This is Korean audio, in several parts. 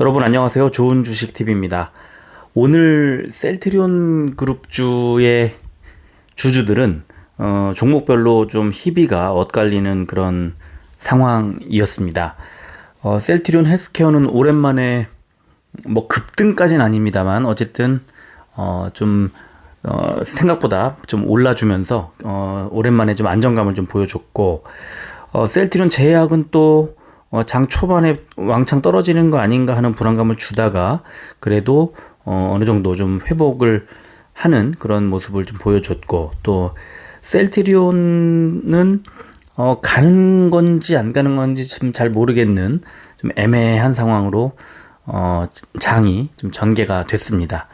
여러분 안녕하세요. 좋은 주식 TV입니다. 오늘 셀트리온 그룹주의 주주들은 어, 종목별로 좀 희비가 엇갈리는 그런 상황이었습니다. 어, 셀트리온 헬스케어는 오랜만에 뭐 급등까지는 아닙니다만 어쨌든 어, 좀 어, 생각보다 좀 올라주면서 어, 오랜만에 좀 안정감을 좀 보여줬고 어, 셀트리온 제약은 또 어, 장 초반에 왕창 떨어지는 거 아닌가 하는 불안감을 주다가 그래도 어, 어느 정도 좀 회복을 하는 그런 모습을 좀 보여줬고 또 셀트리온은 어, 가는 건지 안 가는 건지 좀잘 모르겠는 좀 애매한 상황으로 어, 장이 좀 전개가 됐습니다.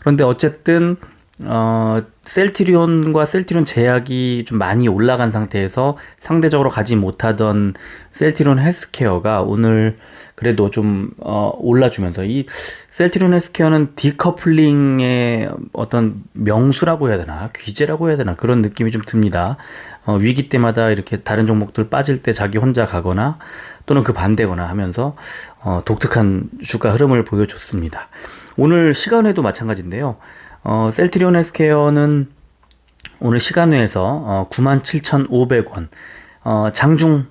그런데 어쨌든 어, 셀트리온과 셀트리온 제약이 좀 많이 올라간 상태에서 상대적으로 가지 못하던 셀트리온 헬스케어가 오늘 그래도 좀 어, 올라주면서 이 셀트리온 헬스케어는 디커플링의 어떤 명수라고 해야 되나 귀재라고 해야 되나 그런 느낌이 좀 듭니다. 어, 위기 때마다 이렇게 다른 종목들 빠질 때 자기 혼자 가거나 또는 그 반대거나 하면서 어, 독특한 주가 흐름을 보여줬습니다. 오늘 시간에도 마찬가지인데요. 어, 셀트리온 헬스케어는 오늘 시간 외에서 어, 97,500원 어, 장중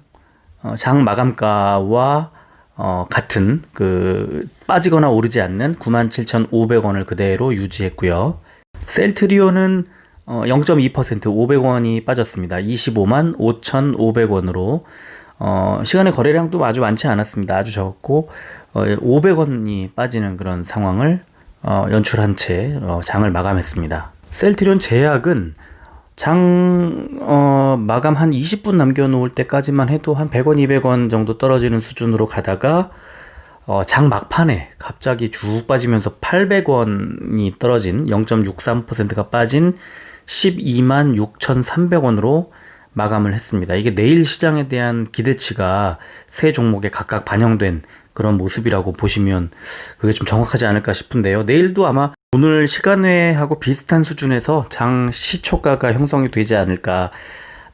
어, 장 마감가와 어, 같은 그 빠지거나 오르지 않는 97,500원을 그대로 유지했고요. 셀트리온은 어, 0.2% 500원이 빠졌습니다. 25만 5,500원으로 어, 시간의 거래량도 아주 많지 않았습니다. 아주 적었고 어, 500원이 빠지는 그런 상황을 어, 연출한 채 어, 장을 마감했습니다. 셀트리온 제약은 장 어, 마감 한 20분 남겨놓을 때까지만 해도 한 100원, 200원 정도 떨어지는 수준으로 가다가 어, 장 막판에 갑자기 쭉 빠지면서 800원이 떨어진 0.63%가 빠진 12만 6,300원으로 마감을 했습니다. 이게 내일 시장에 대한 기대치가 세 종목에 각각 반영된 그런 모습이라고 보시면 그게 좀 정확하지 않을까 싶은데요. 내일도 아마 오늘 시간외하고 비슷한 수준에서 장 시초가가 형성이 되지 않을까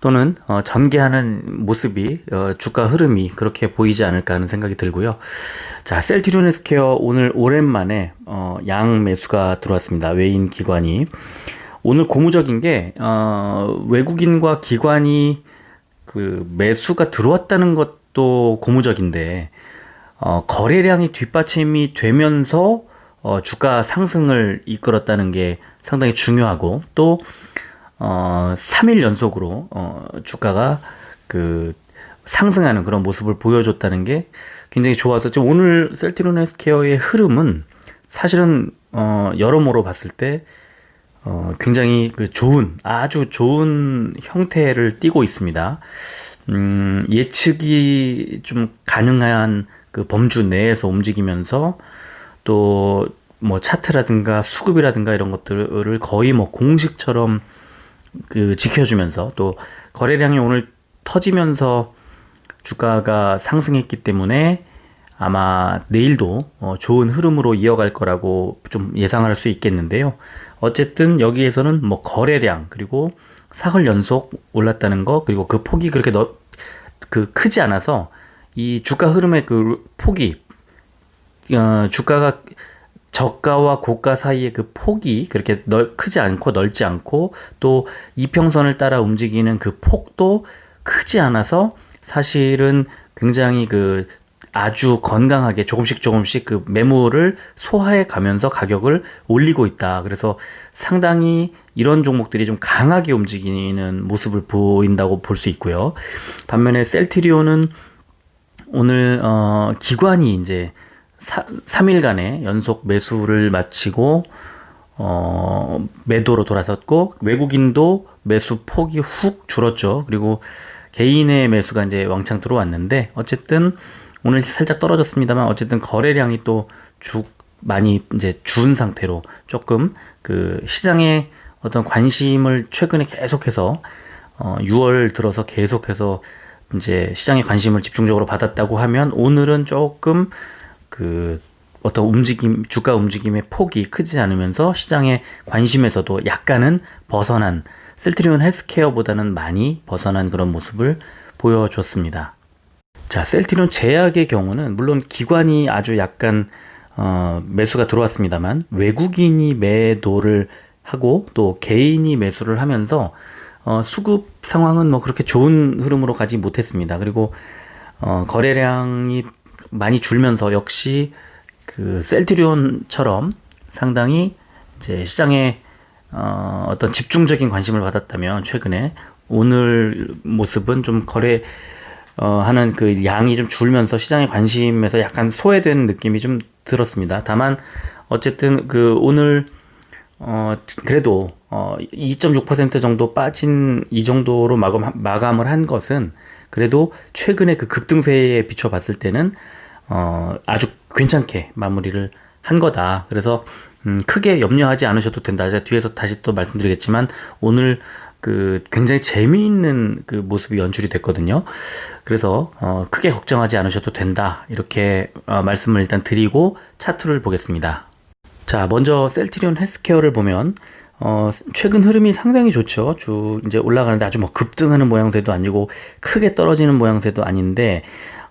또는 어, 전개하는 모습이 어, 주가 흐름이 그렇게 보이지 않을까 하는 생각이 들고요. 자, 셀트리온 헬스케어 오늘 오랜만에 어, 양 매수가 들어왔습니다. 외인 기관이 오늘 고무적인 게 어, 외국인과 기관이 그 매수가 들어왔다는 것도 고무적인데 어, 거래량이 뒷받침이 되면서 어, 주가 상승을 이끌었다는 게 상당히 중요하고 또 어, 3일 연속으로 어, 주가가 그 상승하는 그런 모습을 보여줬다는 게 굉장히 좋아서 지금 오늘 셀트리온 헬스케어의 흐름은 사실은 어, 여러모로 봤을 때 어, 굉장히 그 좋은, 아주 좋은 형태를 띠고 있습니다. 음, 예측이 좀 가능한 그 범주 내에서 움직이면서 또 뭐 차트라든가 수급이라든가 이런 것들을 거의 뭐 공식처럼 그 지켜주면서 또 거래량이 오늘 터지면서 주가가 상승했기 때문에 아마 내일도 어, 좋은 흐름으로 이어갈 거라고 좀 예상할 수 있겠는데요. 어쨌든 여기에서는 뭐 거래량 그리고 사흘 연속 올랐다는 거 그리고 그 폭이 그렇게 너, 그 크지 않아서 이 주가 흐름의 그 폭이 어, 주가가 저가와 고가 사이의 그 폭이 그렇게 넓, 크지 않고 넓지 않고 또 이평선을 따라 움직이는 그 폭도 크지 않아서 사실은 굉장히 그 아주 건강하게 조금씩 조금씩 그 매물을 소화해 가면서 가격을 올리고 있다. 그래서 상당히 이런 종목들이 좀 강하게 움직이는 모습을 보인다고 볼 수 있고요. 반면에 셀트리온은 오늘 어 기관이 이제 3일간의 연속 매수를 마치고 어 매도로 돌아섰고 외국인도 매수 폭이 훅 줄었죠. 그리고 개인의 매수가 이제 왕창 들어왔는데 어쨌든 오늘 살짝 떨어졌습니다만 어쨌든 거래량이 또 쭉 많이 이제 준 상태로 조금 그 시장에 어떤 관심을 최근에 계속해서 어 6월 들어서 계속해서 이제 시장에 관심을 집중적으로 받았다고 하면 오늘은 조금 그 어떤 움직임 주가 움직임의 폭이 크지 않으면서 시장의 관심에서도 약간은 벗어난 셀트리온 헬스케어보다는 많이 벗어난 그런 모습을 보여줬습니다. 자, 셀티론 제약의 경우는 물론 기관이 아주 약간 어, 매수가 들어왔습니다만 외국인이 매도를 하고 또 개인이 매수를 하면서 어, 수급 상황은 뭐 그렇게 좋은 흐름으로 가지 못했습니다. 그리고 어, 거래량이 많이 줄면서 역시 그 셀트리온처럼 상당히 이제 시장에 어, 어떤 집중적인 관심을 받았다면 최근에 오늘 모습은 좀 거래 어, 하는 그 양이 좀 줄면서 시장의 관심에서 약간 소외된 느낌이 좀 들었습니다. 다만 어쨌든 그 오늘 어 그래도 어 2.6% 정도 빠진 이 정도로 마감 마감을 한 것은 그래도 최근에 그 급등세에 비춰 봤을 때는 어 아주 괜찮게 마무리를 한 거다. 그래서 음 크게 염려하지 않으셔도 된다. 제가 뒤에서 다시 또 말씀드리겠지만 오늘 그 굉장히 재미있는 그 모습이 연출이 됐거든요. 그래서 어 크게 걱정하지 않으셔도 된다. 이렇게 어 말씀을 일단 드리고 차트를 보겠습니다. 자, 먼저 셀트리온 헬스케어를 보면 어, 최근 흐름이 상당히 좋죠. 쭉 이제 올라가는데 아주 뭐 급등하는 모양새도 아니고 크게 떨어지는 모양새도 아닌데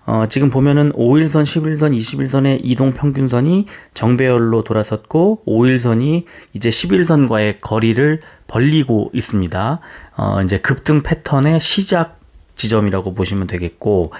어, 지금 보면은 5일선, 11선, 21선의 이동 평균선이 정배열로 돌아섰고 5일선이 이제 11선과의 거리를 벌리고 있습니다. 어, 이제 급등 패턴의 시작 지점이라고 보시면 되겠고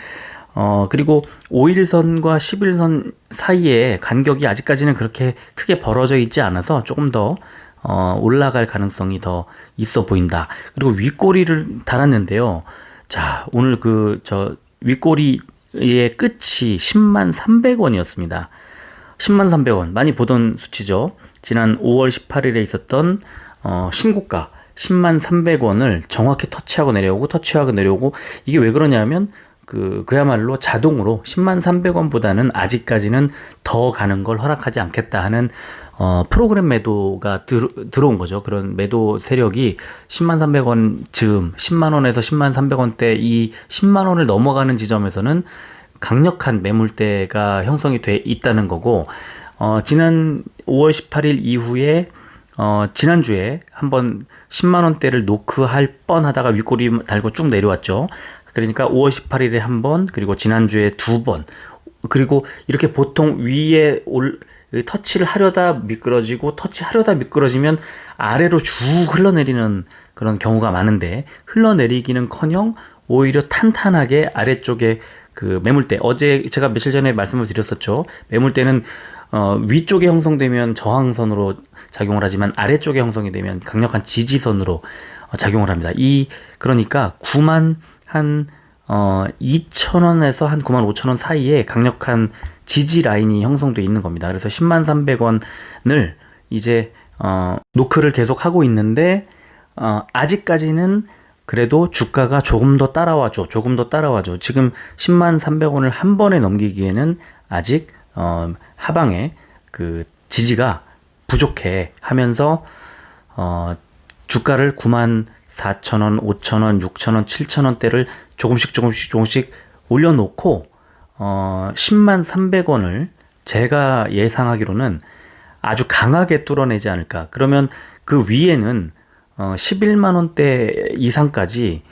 어, 그리고 5일선과 11선 사이에 간격이 아직까지는 그렇게 크게 벌어져 있지 않아서 조금 더 어, 올라갈 가능성이 더 있어 보인다. 그리고 윗꼬리를 달았는데요. 자, 오늘 그, 저, 윗꼬리의 끝이 10만 300원이었습니다. 10만 300원. 많이 보던 수치죠. 지난 5월 18일에 있었던, 어, 신고가 10만 300원을 정확히 터치하고 내려오고, 터치하고 내려오고, 이게 왜 그러냐면, 그 그야말로 자동으로 10만 300원보다는 아직까지는 더 가는 걸 허락하지 않겠다 하는 어, 프로그램 매도가 들, 들어온 거죠. 그런 매도 세력이 10만 300원 즈음, 10만 원에서 10만 300원 대 이 10만 원을 넘어가는 지점에서는 강력한 매물대가 형성이 돼 있다는 거고, 어, 지난 5월 18일 이후에 어, 지난주에 한번 10만 원대를 노크할 뻔 하다가 윗꼬리 달고 쭉 내려왔죠. 그러니까 5월 18일에 한 번, 그리고 지난주에 두 번, 그리고 이렇게 보통 위에 올, 터치를 하려다 미끄러지고 터치하려다 미끄러지면 아래로 쭉 흘러내리는 그런 경우가 많은데 흘러내리기는커녕 오히려 탄탄하게 아래쪽에 그 매물대 어제 제가 며칠 전에 말씀을 드렸었죠 매물대는 어, 위쪽에 형성되면 저항선으로 작용을 하지만 아래쪽에 형성이 되면 강력한 지지선으로 어, 작용을 합니다. 이 그러니까 9만 한 어, 2,000원에서 한 9만 5천 원 사이에 강력한 지지 라인이 형성돼 있는 겁니다. 그래서 10만 300원을 이제 어, 노크를 계속 하고 있는데 어, 아직까지는 그래도 주가가 조금 더 따라와줘, 조금 더 따라와줘. 지금 10만 300원을 한 번에 넘기기에는 아직 어, 하방에 그 지지가 부족해 하면서 어, 주가를 9만 4천 원, 5천 원, 6천 원, 7천 원대를 조금씩 조금씩 조금씩 올려놓고 어, 10만 300원을 제가 예상하기로는 아주 강하게 뚫어내지 않을까. 그러면 그 위에는 어, 11만 원대 이상까지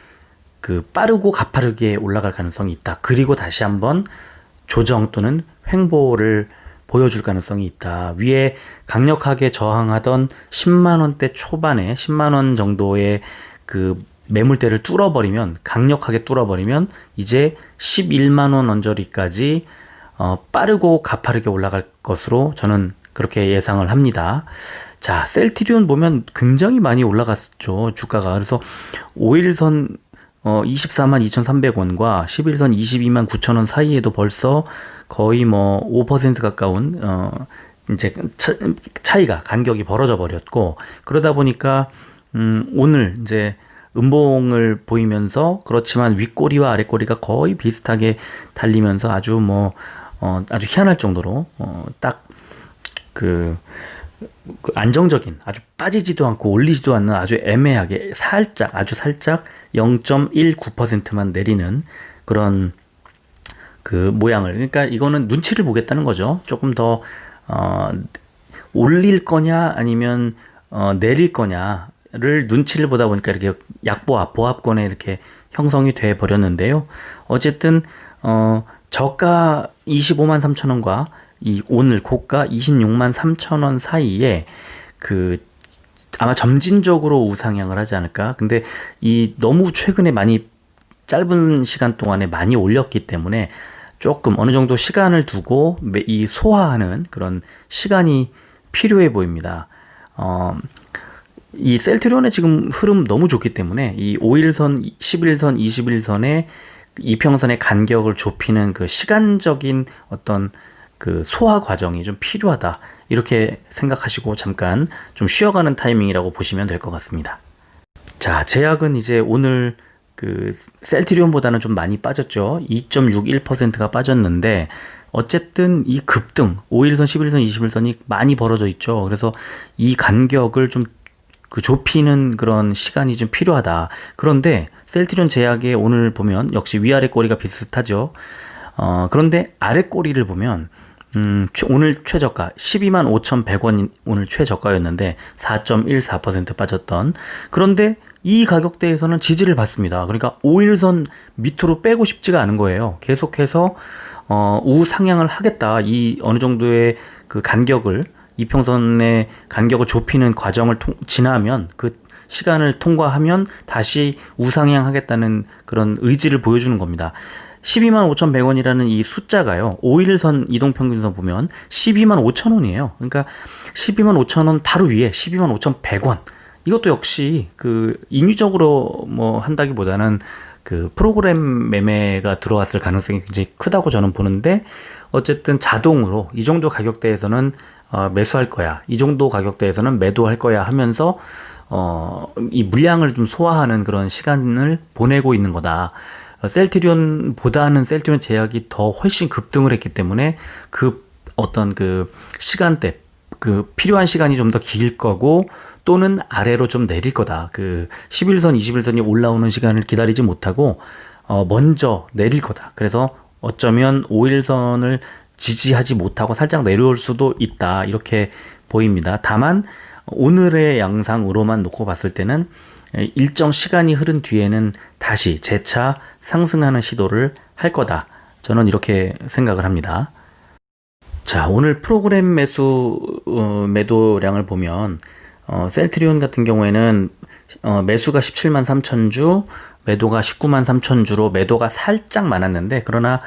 그 빠르고 가파르게 올라갈 가능성이 있다. 그리고 다시 한번 조정 또는 횡보를 보여줄 가능성이 있다. 위에 강력하게 저항하던 10만 원대 초반에 10만 원 정도의 그 매물대를 뚫어버리면 강력하게 뚫어버리면 이제 11만 원 언저리까지 어, 빠르고 가파르게 올라갈 것으로 저는 그렇게 예상을 합니다. 자, 셀티리온 보면 굉장히 많이 올라갔죠. 주가가. 그래서 5일선 어, 24만 2,300원과 11선 22만 9천원 사이에도 벌써 거의 뭐 5% 가까운 어, 이제 차, 차이가 간격이 벌어져 버렸고 그러다 보니까 음, 오늘 이제 음봉을 보이면서 그렇지만 윗꼬리와 아랫꼬리가 거의 비슷하게 달리면서 아주 뭐 어, 아주 희한할 정도로 어, 딱그 그 안정적인 아주 빠지지도 않고 올리지도 않는 아주 애매하게 살짝 아주 살짝 0.19%만 내리는 그런 그 모양을 그러니까 이거는 눈치를 보겠다는 거죠. 조금 더 어, 올릴 거냐 아니면 어, 내릴 거냐 를 눈치를 보다 보니까 이렇게 약보합, 보합권에 이렇게 형성이 돼 버렸는데요. 어쨌든 어, 저가 25만 3천 원과 이 오늘 고가 26만 3천 원 사이에 그 아마 점진적으로 우상향을 하지 않을까. 근데 이 너무 최근에 많이 짧은 시간 동안에 많이 올렸기 때문에 조금 어느 정도 시간을 두고 매- 이 소화하는 그런 시간이 필요해 보입니다. 어, 이 셀트리온의 지금 흐름 너무 좋기 때문에 이 5일선, 11선, 21선의 이평선의 간격을 좁히는 그 시간적인 어떤 그 소화 과정이 좀 필요하다. 이렇게 생각하시고 잠깐 좀 쉬어가는 타이밍이라고 보시면 될 것 같습니다. 자, 제약은 이제 오늘 그 셀트리온보다는 좀 많이 빠졌죠. 2.61%가 빠졌는데 어쨌든 이 급등 5일선, 11선, 21선이 많이 벌어져 있죠. 그래서 이 간격을 좀 그 좁히는 그런 시간이 좀 필요하다. 그런데 셀트리온 제약의 오늘 보면 역시 위아래 꼬리가 비슷하죠. 어, 그런데 아래 꼬리를 보면 음, 최- 오늘 최저가 12만 5,100원 오늘 최저가였는데 4.14% 빠졌던 그런데 이 가격대에서는 지지를 받습니다. 그러니까 5일선 밑으로 빼고 싶지가 않은 거예요. 계속해서 어, 우상향을 하겠다. 이 어느 정도의 그 간격을 이평선의 간격을 좁히는 과정을 통, 지나면 그 시간을 통과하면 다시 우상향하겠다는 그런 의지를 보여주는 겁니다. 12만 5,100원이라는 이 숫자가요. 5일선 이동평균선 보면 12만 5천 원이에요. 그러니까 12만 5천 원 바로 위에 12만 5,100원. 이것도 역시 그 인위적으로 뭐 한다기보다는 그 프로그램 매매가 들어왔을 가능성이 굉장히 크다고 저는 보는데 어쨌든 자동으로 이 정도 가격대에서는 어, 매수할 거야. 이 정도 가격대에서는 매도할 거야 하면서 어, 이 물량을 좀 소화하는 그런 시간을 보내고 있는 거다. 어, 셀트리온보다는 셀트리온 제약이 더 훨씬 급등을 했기 때문에 그 어떤 그 시간대, 그 필요한 시간이 좀 더 길 거고 또는 아래로 좀 내릴 거다. 그 11선, 21선이 올라오는 시간을 기다리지 못하고 어, 먼저 내릴 거다. 그래서 어쩌면 5일선을 지지하지 못하고 살짝 내려올 수도 있다. 이렇게 보입니다. 다만 오늘의 양상으로만 놓고 봤을 때는 일정 시간이 흐른 뒤에는 다시 재차 상승하는 시도를 할 거다. 저는 이렇게 생각을 합니다. 자, 오늘 프로그램 매수 어, 매도량을 보면 어, 셀트리온 같은 경우에는 어, 매수가 17만 3천 주, 매도가 19만 3천 주로 매도가 살짝 많았는데 그러나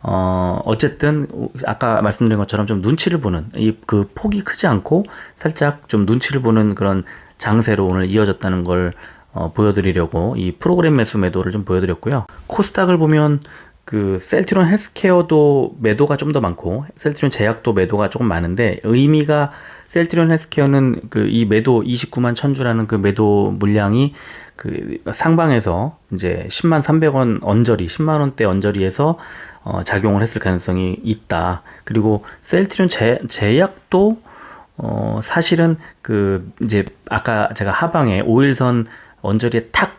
어, 어쨌든 아까 말씀드린 것처럼 좀 눈치를 보는 이 그 폭이 크지 않고 살짝 좀 눈치를 보는 그런 장세로 오늘 이어졌다는 걸 어, 보여드리려고 이 프로그램 매수 매도를 좀 보여드렸고요. 코스닥을 보면 그 셀트리온 헬스케어도 매도가 좀 더 많고 셀트리온 제약도 매도가 조금 많은데 의미가 셀트리온 헬스케어는 그 이 매도 29만 천주라는 그 매도 물량이 그 상방에서 이제 10만 300원 언저리, 10만 원대 언저리에서 어, 작용을 했을 가능성이 있다. 그리고 셀트리온 제, 제약도 어, 사실은 그 이제 아까 제가 하방에 5일선 언저리에 탁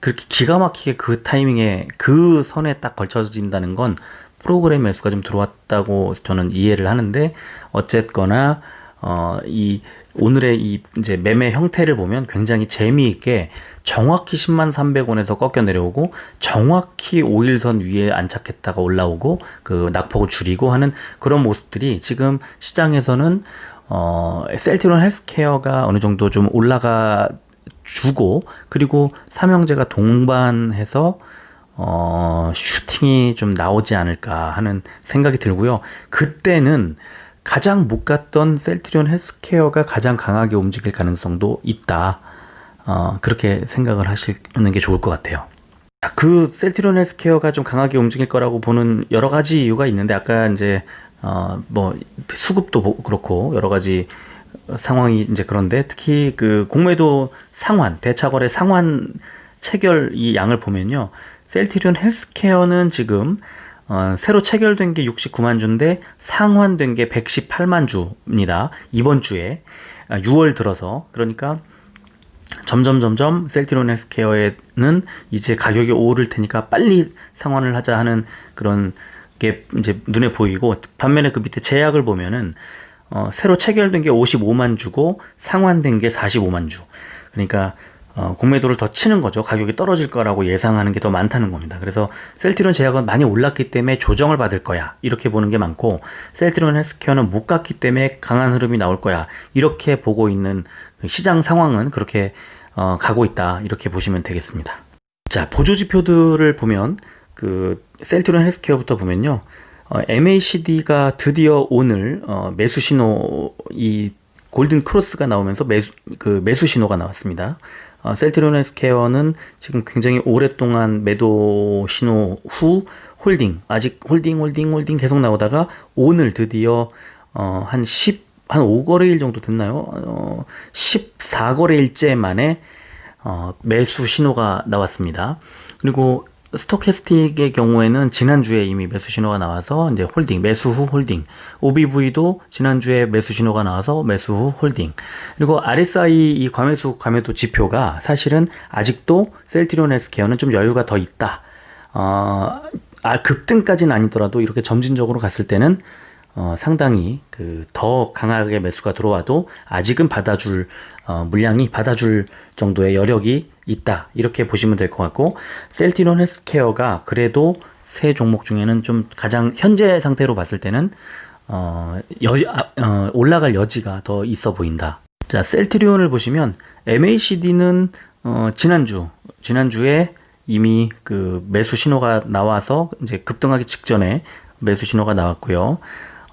그렇게 기가 막히게 그 타이밍에 그 선에 딱 걸쳐진다는 건 프로그램 매수가 좀 들어왔다고 저는 이해를 하는데 어쨌거나 어 이 오늘의 이 이제 매매 형태를 보면 굉장히 재미있게 정확히 10만 300원에서 꺾여 내려오고 정확히 5일선 위에 안착했다가 올라오고 그 낙폭을 줄이고 하는 그런 모습들이 지금 시장에서는 어 셀트리온 헬스케어가 어느 정도 좀 올라가 주고 그리고 삼형제가 동반해서 어 슈팅이 좀 나오지 않을까 하는 생각이 들고요. 그때는 가장 못 갔던 셀트리온 헬스케어가 가장 강하게 움직일 가능성도 있다. 어 그렇게 생각을 하시는 게 좋을 것 같아요. 자, 그 셀트리온 헬스케어가 좀 강하게 움직일 거라고 보는 여러 가지 이유가 있는데 아까 이제 어 뭐 수급도 보- 그렇고 여러 가지 상황이 이제 그런데 특히 그 공매도 상환 대차거래 상환 체결 이 양을 보면요 셀트리온 헬스케어는 지금 어, 새로 체결된 게 69만 주인데 상환된 게 118만 주입니다 이번 주에 아, 6월 들어서 그러니까 점점 점점 셀트리온 헬스케어에는 이제 가격이 오를 테니까 빨리 상환을 하자 하는 그런 게 이제 눈에 보이고 반면에 그 밑에 제약을 보면은 어, 새로 체결된 게 55만 주고 상환된 게 45만 주. 그러니까 어, 공매도를 더 치는 거죠. 가격이 떨어질 거라고 예상하는 게 더 많다는 겁니다. 그래서 셀트리온 제약은 많이 올랐기 때문에 조정을 받을 거야. 이렇게 보는 게 많고 셀트리온 헬스케어는 못 갔기 때문에 강한 흐름이 나올 거야. 이렇게 보고 있는 그 시장 상황은 그렇게 어, 가고 있다. 이렇게 보시면 되겠습니다. 자, 보조 지표들을 보면 그 셀트리온 헬스케어부터 보면요. 어, MACD가 드디어 오늘 어, 매수 신호 이 골든 크로스가 나오면서 매수 그 매수 신호가 나왔습니다. 어, 셀트리온 헬스케어는 지금 굉장히 오랫동안 매도 신호 후 홀딩 아직 홀딩 홀딩 홀딩 계속 나오다가 오늘 드디어 어, 한 10, 한 5거래일 정도 됐나요? 어, 14거래일째 만에 어, 매수 신호가 나왔습니다. 그리고 스토캐스틱의 경우에는 지난주에 이미 매수 신호가 나와서 이제 홀딩, 매수 후 홀딩. OBV도 지난주에 매수 신호가 나와서 매수 후 홀딩. 그리고 RSI 이 과매수 과매도 지표가 사실은 아직도 셀트리온 헬스케어는 좀 여유가 더 있다. 어, 아, 급등까지는 아니더라도 이렇게 점진적으로 갔을 때는 어, 상당히 그 더 강하게 매수가 들어와도 아직은 받아줄 어, 물량이 받아줄 정도의 여력이 있다 이렇게 보시면 될 것 같고 셀티론 헬스케어가 그래도 세 종목 중에는 좀 가장 현재 상태로 봤을 때는 어, 여, 아, 어, 올라갈 여지가 더 있어 보인다. 자 셀트리온을 보시면 MACD는 어, 지난주 지난주에 이미 그 매수 신호가 나와서 이제 급등하기 직전에 매수 신호가 나왔고요.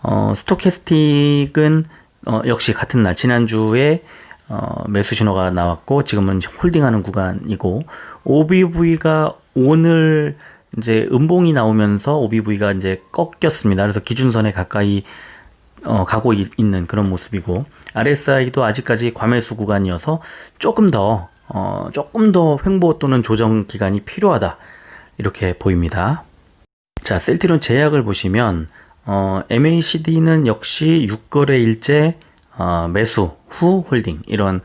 어, 스토캐스틱은 어, 역시 같은 날 지난주에 어, 매수 신호가 나왔고 지금은 홀딩하는 구간이고 OBV가 오늘 이제 음봉이 나오면서 OBV가 이제 꺾였습니다. 그래서 기준선에 가까이 어, 가고 있, 는 그런 모습이고 RSI도 아직까지 과매수 구간이어서 조금 더 어, 조금 더 횡보 또는 조정 기간이 필요하다 이렇게 보입니다. 자 셀티론 제약을 보시면 어, MACD는 역시 6거래일째 어, 매수 후 홀딩 이런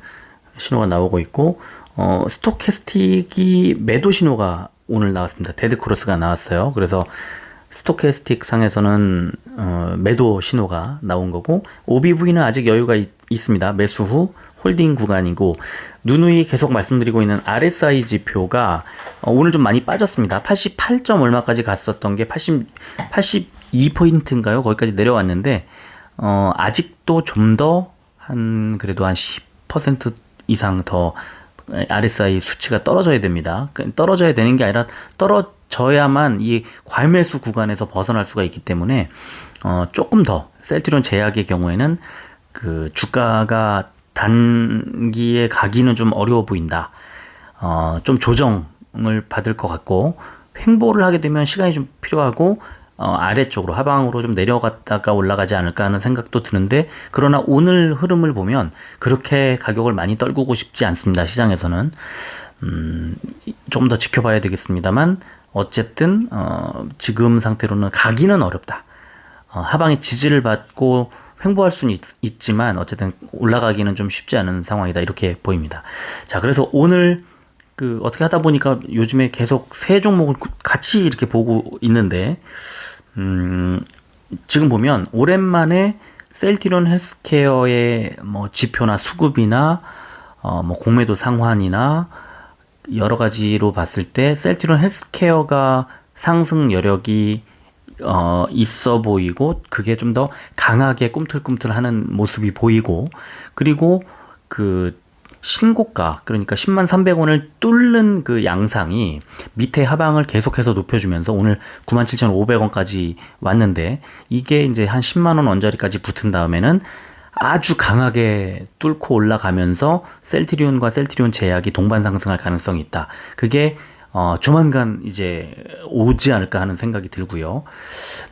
신호가 나오고 있고 어, 스토캐스틱이 매도 신호가 오늘 나왔습니다. 데드 크로스가 나왔어요. 그래서 스토캐스틱 상에서는 어, 매도 신호가 나온 거고 OBV는 아직 여유가 있, 습니다 매수 후 홀딩 구간이고 누누이 계속 말씀드리고 있는 RSI 지표가 어, 오늘 좀 많이 빠졌습니다. 88점 얼마까지 갔었던 게 80, 82포인트인가요? 거기까지 내려왔는데 어, 아직도 좀 더 한 그래도 한 10% 이상 더 RSI 수치가 떨어져야 됩니다. 그 떨어져야 되는 게 아니라 떨어져야만 이 과매수 구간에서 벗어날 수가 있기 때문에 어, 조금 더 셀트리온 제약의 경우에는 그 주가가 단기에 가기는 좀 어려워 보인다. 어, 좀 조정을 받을 것 같고 횡보를 하게 되면 시간이 좀 필요하고 어, 아래쪽으로 하방으로 좀 내려갔다가 올라가지 않을까 하는 생각도 드는데 그러나 오늘 흐름을 보면 그렇게 가격을 많이 떨구고 싶지 않습니다. 시장에서는 음, 좀 더 지켜봐야 되겠습니다만 어쨌든 어, 지금 상태로는 가기는 어렵다. 어, 하방에 지지를 받고 횡보할 수는 있, 지만 어쨌든 올라가기는 좀 쉽지 않은 상황이다 이렇게 보입니다. 자 그래서 오늘 그 어떻게 하다 보니까 요즘에 계속 세 종목을 같이 이렇게 보고 있는데 음, 지금 보면 오랜만에 셀티론 헬스케어의 뭐 지표나 수급이나 어, 뭐 공매도 상환이나 여러 가지로 봤을 때 셀티론 헬스케어가 상승 여력이 어, 있어 보이고 그게 좀 더 강하게 꿈틀꿈틀 하는 모습이 보이고 그리고 그 신고가 그러니까 10만 300원을 뚫는 그 양상이 밑에 하방을 계속해서 높여주면서 오늘 97,500원까지 왔는데 이게 이제 한 10만 원 언저리까지 붙은 다음에는 아주 강하게 뚫고 올라가면서 셀트리온과 셀트리온 제약이 동반 상승할 가능성이 있다. 그게 어, 조만간 이제 오지 않을까 하는 생각이 들고요.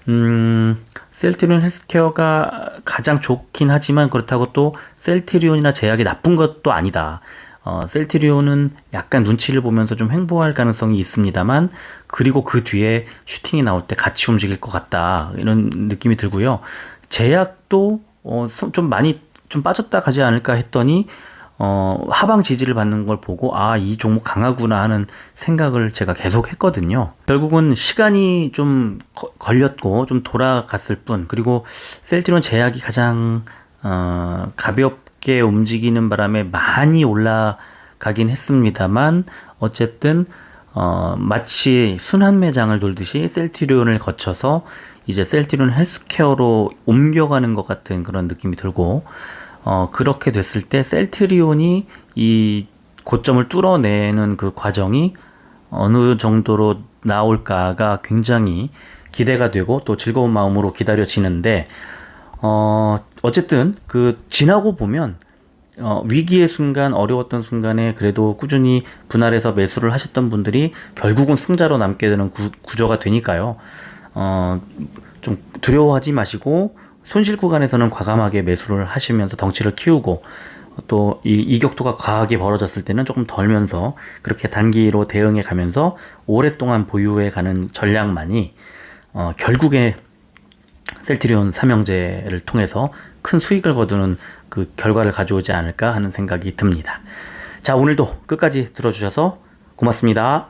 음, 셀트리온 헬스케어가 가장 좋긴 하지만 그렇다고 또 셀트리온이나 제약이 나쁜 것도 아니다. 어, 셀트리온은 약간 눈치를 보면서 좀 횡보할 가능성이 있습니다만 그리고 그 뒤에 슈팅이 나올 때 같이 움직일 것 같다 이런 느낌이 들고요. 제약도 어, 좀 많이 좀 빠졌다 가지 않을까 했더니 어, 하방 지지를 받는 걸 보고 아, 이 종목 강하구나 하는 생각을 제가 계속 했거든요. 결국은 시간이 좀 거, 걸렸고 좀 돌아갔을 뿐 그리고 셀트론 제약이 가장 어, 가볍게 움직이는 바람에 많이 올라 가긴 했습니다만 어쨌든 어, 마치 순환 매장을 돌듯이 셀티리온을 거쳐서 이제 셀티리온 헬스케어로 옮겨가는 것 같은 그런 느낌이 들고 어, 그렇게 됐을 때 셀트리온이 이 고점을 뚫어내는 그 과정이 어느 정도로 나올까가 굉장히 기대가 되고 또 즐거운 마음으로 기다려지는데 어, 어쨌든 그 지나고 보면 어, 위기의 순간, 어려웠던 순간에 그래도 꾸준히 분할해서 매수를 하셨던 분들이 결국은 승자로 남게 되는 구, 구조가 되니까요. 어, 좀 두려워하지 마시고 손실 구간에서는 과감하게 매수를 하시면서 덩치를 키우고 또 이 이격도가 과하게 벌어졌을 때는 조금 덜면서 그렇게 단기로 대응해 가면서 오랫동안 보유해 가는 전략만이 어, 결국에 셀트리온 삼형제를 통해서 큰 수익을 거두는 그 결과를 가져오지 않을까 하는 생각이 듭니다. 자, 오늘도 끝까지 들어주셔서 고맙습니다.